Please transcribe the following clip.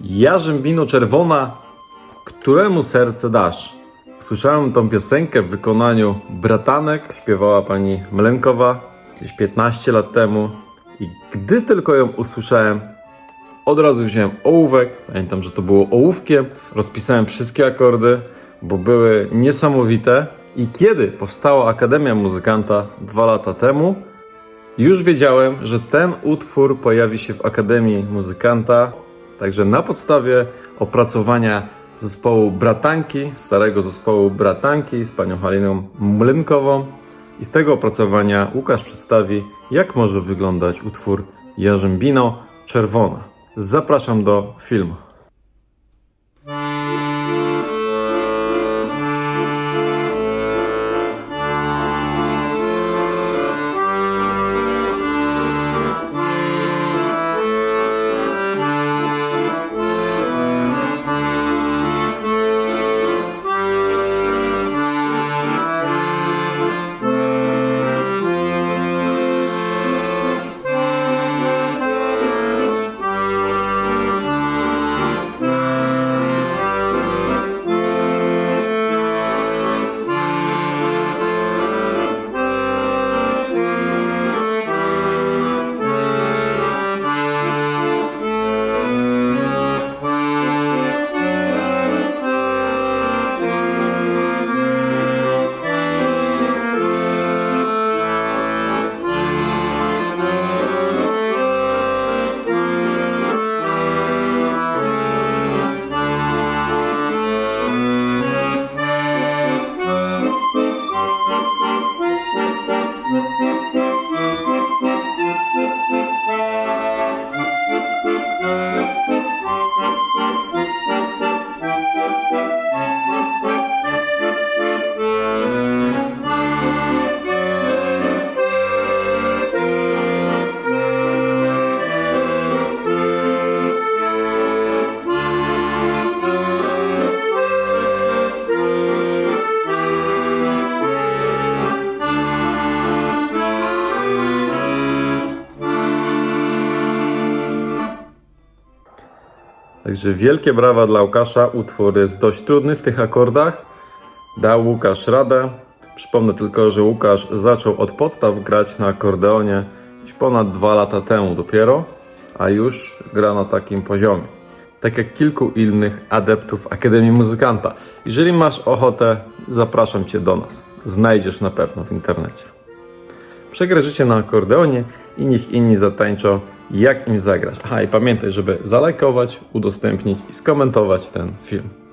Jarzębino czerwona, któremu serce dasz? Słyszałem tą piosenkę w wykonaniu Bratanek, śpiewała pani Mlenkowa gdzieś 15 lat temu. I gdy tylko ją usłyszałem, od razu wziąłem ołówek, pamiętam, że to było ołówkiem, rozpisałem wszystkie akordy, bo były niesamowite. I kiedy powstała Akademia Muzykanta dwa lata temu, już wiedziałem, że ten utwór pojawi się w Akademii Muzykanta, także na podstawie opracowania zespołu Bratanki, starego zespołu Bratanki z panią Haliną Mlynkową i z tego opracowania Łukasz przedstawi, jak może wyglądać utwór Jarzębino Czerwona. Zapraszam do filmu. Także wielkie brawa dla Łukasza. Utwór jest dość trudny w tych akordach. Dał Łukasz radę. Przypomnę tylko, że Łukasz zaczął od podstaw grać na akordeonie ponad dwa lata temu dopiero, a już gra na takim poziomie. Tak jak kilku innych adeptów Akademii Muzykanta. Jeżeli masz ochotę, zapraszam Cię do nas. Znajdziesz na pewno w internecie. Przegraj życie na akordeonie i niech inni zatańczą, jak im zagrasz. Aha, i pamiętaj, żeby zalajkować, udostępnić i skomentować ten film.